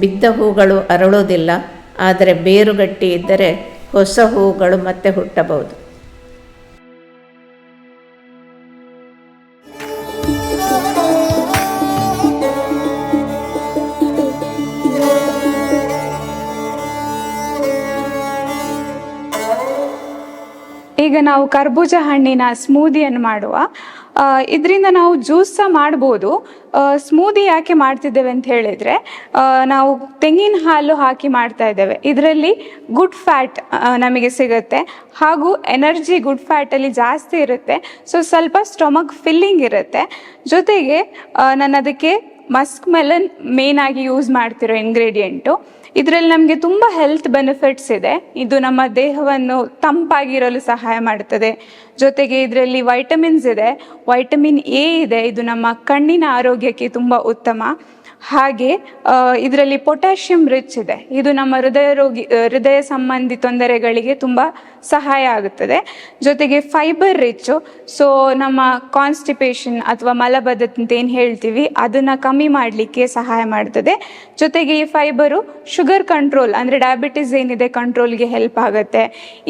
ಬಿದ್ದ ಹೂಗಳು ಅರಳೋದಿಲ್ಲ ಆದರೆ ಬೇರುಗಟ್ಟಿ ಇದ್ದರೆ ಹೊಸ ಹೂಗಳು ಮತ್ತೆ ಹುಟ್ಟಬಹುದು. ಈಗ ನಾವು ಕರ್ಬೂಜ ಹಣ್ಣಿನ ಸ್ಮೂದಿಯನ್ನು ಮಾಡುವ. ಇದರಿಂದ ನಾವು ಜ್ಯೂಸ್ ಸಹ ಮಾಡ್ಬೋದು. ಸ್ಮೂದಿ ಯಾಕೆ ಮಾಡ್ತಿದ್ದೇವೆ ಅಂತ ಹೇಳಿದರೆ ನಾವು ತೆಂಗಿನ ಹಾಲು ಹಾಕಿ ಮಾಡ್ತಾ ಇದ್ದೇವೆ. ಇದರಲ್ಲಿ ಗುಡ್ ಫ್ಯಾಟ್ ನಮಗೆ ಸಿಗುತ್ತೆ. ಹಾಗೂ ಎನರ್ಜಿ ಗುಡ್ ಫ್ಯಾಟಲ್ಲಿ ಜಾಸ್ತಿ ಇರುತ್ತೆ. ಸೊ, ಸ್ವಲ್ಪ ಸ್ಟೊಮಕ್ ಫಿಲ್ಲಿಂಗ್ ಇರುತ್ತೆ. ಜೊತೆಗೆ ನಾನು ಅದಕ್ಕೆ ಮಸ್ಕ್ ಮೆಲನ್ ಮೇನ್ ಆಗಿ ಯೂಸ್ ಮಾಡ್ತಿರೋ ಇಂಗ್ರೀಡಿಯೆಂಟು ಇದರಲ್ಲಿ ನಮಗೆ ತುಂಬ ಹೆಲ್ತ್ ಬೆನಿಫಿಟ್ಸ್ ಇದೆ. ಇದು ನಮ್ಮ ದೇಹವನ್ನು ತಂಪಾಗಿರಲು ಸಹಾಯ ಮಾಡುತ್ತದೆ ಜೊತೆಗೆ ಇದರಲ್ಲಿ ವೈಟಮಿನ್ಸ್ ಇದೆ. ವೈಟಮಿನ್ ಎ ಇದೆ. ಇದು ನಮ್ಮ ಕಣ್ಣಿನ ಆರೋಗ್ಯಕ್ಕೆ ತುಂಬ ಉತ್ತಮ. ಹಾಗೆ ಇದರಲ್ಲಿ ಪೊಟ್ಯಾಷಿಯಂ ರಿಚ್ ಇದೆ. ಇದು ನಮ್ಮ ಹೃದಯ ರೋಗಿ ಹೃದಯ ಸಂಬಂಧಿ ತೊಂದರೆಗಳಿಗೆ ತುಂಬ ಸಹಾಯ ಆಗುತ್ತದೆ. ಜೊತೆಗೆ ಫೈಬರ್ ರಿಚ್ಚು ಸೊ ನಮ್ಮ ಕಾನ್ಸ್ಟಿಪೇಷನ್ ಅಥವಾ ಮಲಬದ್ಧತೆ ಅಂತ ಏನು ಹೇಳ್ತೀವಿ, ಅದನ್ನು ಕಮ್ಮಿ ಮಾಡಲಿಕ್ಕೆ ಸಹಾಯ ಮಾಡ್ತದೆ. ಜೊತೆಗೆ ಈ ಫೈಬರು ಶುಗರ್ ಕಂಟ್ರೋಲ್ ಅಂದರೆ ಡಯಾಬಿಟಿಸ್ ಏನಿದೆ ಕಂಟ್ರೋಲ್ಗೆ ಹೆಲ್ಪ್ ಆಗುತ್ತೆ.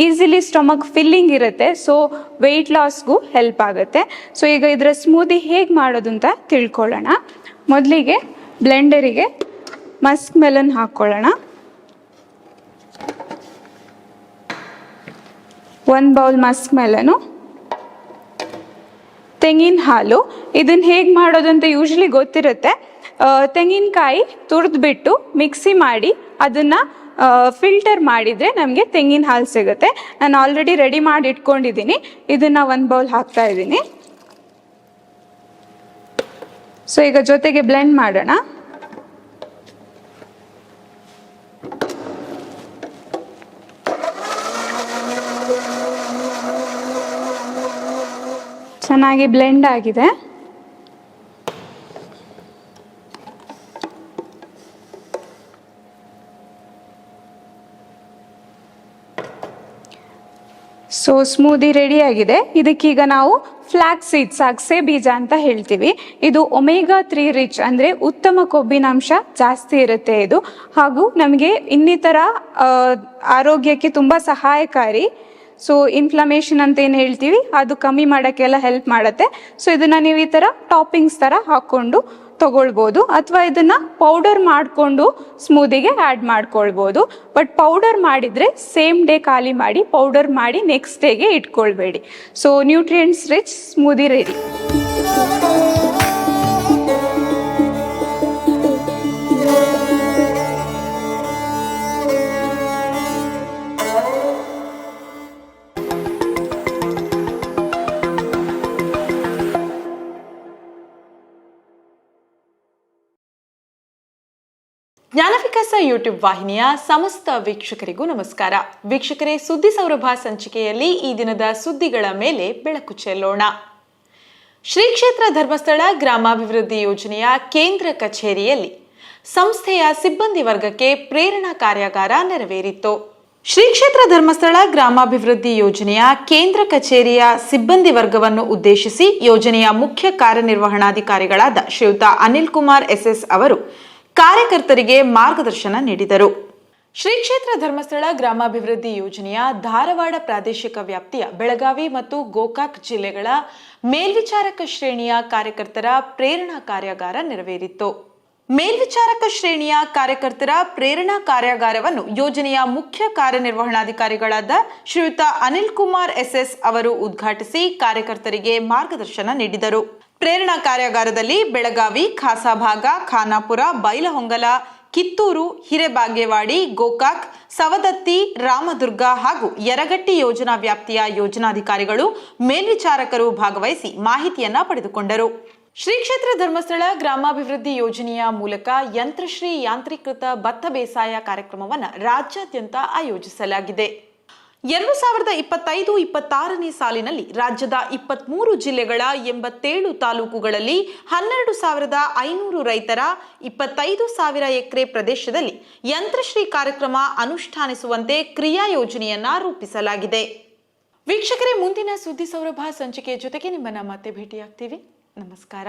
ಈಸಿಲಿ ಸ್ಟೊಮಕ್ ಫಿಲ್ಲಿಂಗ್ ಇರುತ್ತೆ. ಸೊ ವೆಯ್ಟ್ ಲಾಸ್ಗೂ ಹೆಲ್ಪ್ ಆಗುತ್ತೆ. ಸೊ ಈಗ ಇದರ ಸ್ಮೂದಿ ಹೇಗೆ ಮಾಡೋದು ಅಂತ ತಿಳ್ಕೊಳ್ಳೋಣ. ಮೊದಲಿಗೆ ಬ್ಲೆಂಡರಿಗೆ ಮಸ್ಕ್ ಮೆಲನ್ ಹಾಕ್ಕೊಳ್ಳೋಣ ಒಂದು ಬೌಲ್ ಮಸ್ಕ್ ಮೆಲನು ತೆಂಗಿನ ಹಾಲು. ಇದನ್ನ ಹೇಗೆ ಮಾಡೋದಂತ ಯೂಶ್ವಲಿ ಗೊತ್ತಿರುತ್ತೆ. ತೆಂಗಿನಕಾಯಿ ತುರಿದ್ಬಿಟ್ಟು ಮಿಕ್ಸಿ ಮಾಡಿ ಅದನ್ನು ಫಿಲ್ಟರ್ ಮಾಡಿದರೆ ನಮಗೆ ತೆಂಗಿನ ಹಾಲು ಸಿಗುತ್ತೆ. ನಾನು ಆಲ್ರೆಡಿ ರೆಡಿ ಮಾಡಿ ಇಟ್ಕೊಂಡಿದ್ದೀನಿ. ಇದನ್ನು ಒಂದು ಬೌಲ್ ಹಾಕ್ತಾ ಇದ್ದೀನಿ. ಸೊ ಈಗ ಜೊತೆಗೆ ಬ್ಲೆಂಡ್ ಮಾಡೋಣ. ಚೆನ್ನಾಗಿ ಬ್ಲೆಂಡ್ ಆಗಿದೆ. ಸೊ ಸ್ಮೂದಿ ರೆಡಿ ಆಗಿದೆ. ಇದಕ್ಕೀಗ ನಾವು ಫ್ಲಾಕ್ಸ್ ಸೀಡ್ಸ್ ಅಗಸೆ ಬೀಜ ಅಂತ ಹೇಳ್ತೀವಿ. ಇದು ಒಮೇಗಾ ತ್ರೀ ರಿಚ್ ಅಂದರೆ ಉತ್ತಮ ಕೊಬ್ಬಿನಾಂಶ ಜಾಸ್ತಿ ಇರುತ್ತೆ ಇದು. ಹಾಗೂ ನಮಗೆ ಇನ್ನಿತರ ಆರೋಗ್ಯಕ್ಕೆ ತುಂಬ ಸಹಾಯಕಾರಿ. ಸೊ ಇನ್ಫ್ಲಮೇಷನ್ ಅಂತ ಏನು ಹೇಳ್ತೀವಿ? ಅದು ಕಮ್ಮಿ ಮಾಡೋಕ್ಕೆಲ್ಲ ಹೆಲ್ಪ್ ಮಾಡುತ್ತೆ. ಸೊ ಇದನ್ನು ನೀವು ಈ ಥರ ಟಾಪಿಂಗ್ಸ್ ಥರ ಹಾಕ್ಕೊಂಡು ತಗೊಳ್ಬೋದು ಅಥವಾ ಇದನ್ನು ಪೌಡರ್ ಮಾಡಿಕೊಂಡು ಸ್ಮೂದಿಗೆ ಆ್ಯಡ್ ಮಾಡ್ಕೊಳ್ಬೋದು. ಬಟ್ ಪೌಡರ್ ಮಾಡಿದರೆ ಸೇಮ್ ಡೇ ಖಾಲಿ ಮಾಡಿ ಪೌಡರ್ ಮಾಡಿ ನೆಕ್ಸ್ಟ್ ಡೇಗೆ ಇಟ್ಕೊಳ್ಬೇಡಿ. So nutrients rich smoothie ready Jnanavikasa YouTube ವಾಹಿನಿಯ ಸಮಸ್ತ ವೀಕ್ಷಕರಿಗೂ ನಮಸ್ಕಾರ. ವೀಕ್ಷಕರೇ, ಸುದ್ದಿ ಸೌರಭ ಸಂಚಿಕೆಯಲ್ಲಿ ಈ ದಿನದ ಸುದ್ದಿಗಳ ಮೇಲೆ ಬೆಳಕು ಚೆಲ್ಲೋಣ. ಶ್ರೀ ಕ್ಷೇತ್ರ ಧರ್ಮಸ್ಥಳ ಗ್ರಾಮಾಭಿವೃದ್ಧಿ ಯೋಜನೆಯ ಕೇಂದ್ರ ಕಚೇರಿಯಲ್ಲಿ ಸಂಸ್ಥೆಯ ಸಿಬ್ಬಂದಿ ವರ್ಗಕ್ಕೆ ಪ್ರೇರಣಾ ಕಾರ್ಯಾಗಾರ ನೆರವೇರಿತ್ತು. ಶ್ರೀ ಕ್ಷೇತ್ರ ಧರ್ಮಸ್ಥಳ ಗ್ರಾಮಾಭಿವೃದ್ಧಿ ಯೋಜನೆಯ ಕೇಂದ್ರ ಕಚೇರಿಯ ಸಿಬ್ಬಂದಿ ವರ್ಗವನ್ನು ಉದ್ದೇಶಿಸಿ ಯೋಜನೆಯ ಮುಖ್ಯ ಕಾರ್ಯನಿರ್ವಹಣಾಧಿಕಾರಿಗಳಾದ ಶ್ರೀಯುತ ಅನಿಲ್ ಕುಮಾರ್ ಎಸ್ಎಸ್ ಅವರು ಕಾರ್ಯಕರ್ತರಿಗೆ ಮಾರ್ಗದರ್ಶನ ನೀಡಿದರು. ಶ್ರೀ ಕ್ಷೇತ್ರ ಧರ್ಮಸ್ಥಳ ಗ್ರಾಮಾಭಿವೃದ್ಧಿ ಯೋಜನೆಯ ಧಾರವಾಡ ಪ್ರಾದೇಶಿಕ ವ್ಯಾಪ್ತಿಯ ಬೆಳಗಾವಿ ಮತ್ತು ಗೋಕಾಕ್ ಜಿಲ್ಲೆಗಳ ಮೇಲ್ವಿಚಾರಕ ಶ್ರೇಣಿಯ ಕಾರ್ಯಕರ್ತರ ಪ್ರೇರಣಾ ಕಾರ್ಯಾಗಾರ ನೆರವೇರಿತ್ತು. ಮೇಲ್ವಿಚಾರಕ ಶ್ರೇಣಿಯ ಕಾರ್ಯಕರ್ತರ ಪ್ರೇರಣಾ ಕಾರ್ಯಾಗಾರವನ್ನು ಯೋಜನೆಯ ಮುಖ್ಯ ಕಾರ್ಯನಿರ್ವಹಣಾಧಿಕಾರಿಗಳಾದ ಶ್ರೀಯುತ ಅನಿಲ್ ಕುಮಾರ್ ಎಸ್ಎಸ್ ಅವರು ಉದ್ಘಾಟಿಸಿ ಕಾರ್ಯಕರ್ತರಿಗೆ ಮಾರ್ಗದರ್ಶನ ನೀಡಿದರು. ಪ್ರೇರಣಾ ಕಾರ್ಯಾಗಾರದಲ್ಲಿ ಬೆಳಗಾವಿ, ಖಾಸಾಭಾಗ, ಖಾನಾಪುರ, ಬೈಲಹೊಂಗಲ, ಕಿತ್ತೂರು, ಹಿರೇಬಾಗೇವಾಡಿ, ಗೋಕಾಕ್, ಸವದತ್ತಿ, ರಾಮದುರ್ಗ ಹಾಗೂ ಯರಗಟ್ಟಿ ಯೋಜನಾ ವ್ಯಾಪ್ತಿಯ ಯೋಜನಾಧಿಕಾರಿಗಳು ಮೇಲ್ವಿಚಾರಕರು ಭಾಗವಹಿಸಿ ಮಾಹಿತಿಯನ್ನ ಪಡೆದುಕೊಂಡರು. ಶ್ರೀ ಕ್ಷೇತ್ರ ಧರ್ಮಸ್ಥಳ ಗ್ರಾಮಾಭಿವೃದ್ಧಿ ಯೋಜನೆಯ ಮೂಲಕ ಯಂತ್ರಶ್ರೀ ಯಾಂತ್ರೀಕೃತ ಭತ್ತ ಬೇಸಾಯ ಕಾರ್ಯಕ್ರಮವನ್ನು ರಾಜ್ಯಾದ್ಯಂತ ಆಯೋಜಿಸಲಾಗಿದೆ. ಎರಡು ಸಾವಿರದ ಇಪ್ಪತ್ತೈದು ಇಪ್ಪತ್ತಾರನೇ ಸಾಲಿನಲ್ಲಿ ರಾಜ್ಯದ ಇಪ್ಪತ್ಮೂರು ಜಿಲ್ಲೆಗಳ ಎಂಬತ್ತೇಳು ತಾಲೂಕುಗಳಲ್ಲಿ ಹನ್ನೆರಡು ಸಾವಿರದ ಐನೂರು ರೈತರ ಇಪ್ಪತ್ತೈದು ಸಾವಿರ ಎಕರೆ ಪ್ರದೇಶದಲ್ಲಿ ಯಂತ್ರಶ್ರೀ ಕಾರ್ಯಕ್ರಮ ಅನುಷ್ಠಾನಿಸುವಂತೆ ಕ್ರಿಯಾ ಯೋಜನೆಯನ್ನ ರೂಪಿಸಲಾಗಿದೆ. ವೀಕ್ಷಕರೇ, ಮುಂದಿನ ಸುದ್ದಿ ಸೌರಭ ಸಂಚಿಕೆಯ ಜೊತೆಗೆ ನಿಮ್ಮನ್ನ ಮತ್ತೆ ಭೇಟಿಯಾಗ್ತೀವಿ. ನಮಸ್ಕಾರ.